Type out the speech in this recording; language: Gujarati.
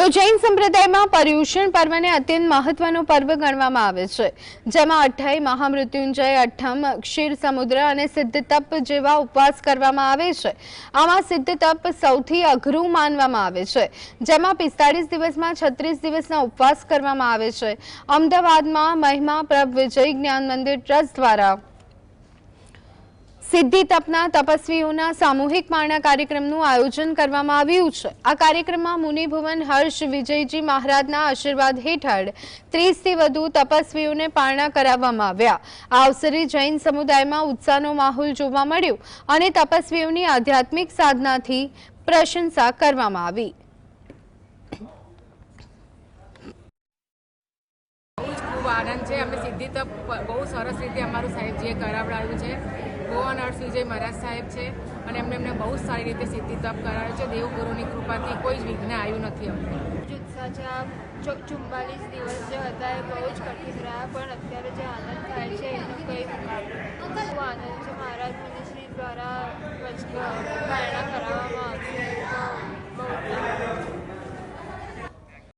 તો જૈન સંપ્રદાયમાં પર્યુષણ પર્વને અત્યંત મહત્વનું પર્વ ગણવામાં આવે છે. જેમાં અઠ્ઠાઈ મહામૃત્યુંજય, અઠ્ઠમ, ક્ષીર સમુદ્ર અને સિદ્ધ તપ જેવા ઉપવાસ કરવામાં આવે છે. આમાં સિદ્ધ તપ સૌથી અઘરું માનવામાં આવે છે. જેમાં પિસ્તાળીસ દિવસમાં છત્રીસ દિવસના ઉપવાસ કરવામાં આવે છે. અમદાવાદમાં મહિમા પ્રભ વિજય જ્ઞાન મંદિર ટ્રસ્ટ દ્વારા સિદ્ધિ તપના તપસ્વીઓના સામૂહિક પારણા કાર્યક્રમનું આયોજન કરવામાં આવ્યું છે. આ કાર્યક્રમમાં મુનિભુવન હર્ષ વિજયજી મહારાજના આશીર્વાદ હેઠળ ત્રીસથી વધુ તપસ્વીઓને પારણા કરાવવામાં આવ્યા. આ અવસરે જૈન સમુદાયમાં ઉત્સાહનો માહોલ જોવા મળ્યો અને તપસ્વીઓની આધ્યાત્મિક સાધનાથી પ્રશંસા કરવામાં આવી. આનંદ છે. અમે સિદ્ધિ તપ બહુ સરસ રીતે અમારું સાહેબજીએ કરાવડાવ્યું છે. હર્ષ વિજય મહારાજ સાહેબ છે અને એમને એમને બહુ સારી રીતે સિદ્ધિ તપ કરાવ્યું છે. દેવગુરુની કૃપાથી કોઈ જ વિઘ્ન આવ્યું નથી અમને જુસ્સા છે આ ચો- ચુમ્માલીસ દિવસ જે હતા એ બહુ જ કઠિન રહ્યા, પણ અત્યારે જે આનંદ થાય છે, એનો કંઈ મુકાબલો આનંદ છે. મહારાજ મુનિશ્રી દ્વારા વચ-